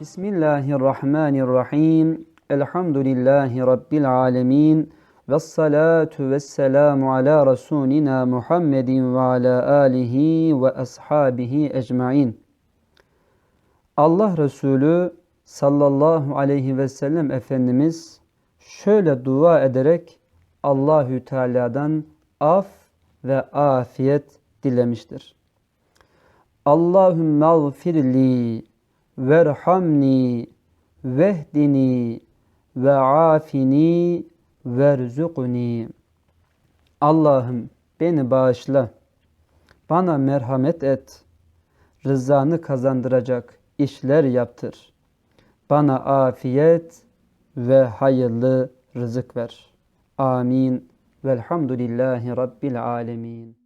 Bismillahirrahmanirrahim. Elhamdülillahi Rabbil alemin. Ve salatu ve selamu ala Resulina Muhammedin ve ala alihi ve ashabihi ecmain. Allah Resulü sallallahu aleyhi ve sellem Efendimiz şöyle dua ederek Allahü Teala'dan af ve afiyet dilemiştir. Allahümme gfirli verhamni vehdini ve afini verzukni. Allah'ım beni bağışla. Bana merhamet et. Rızanı kazandıracak işler yaptır. Bana afiyet ve hayırlı rızık ver. Amin. Velhamdülillahi Rabbil alemin.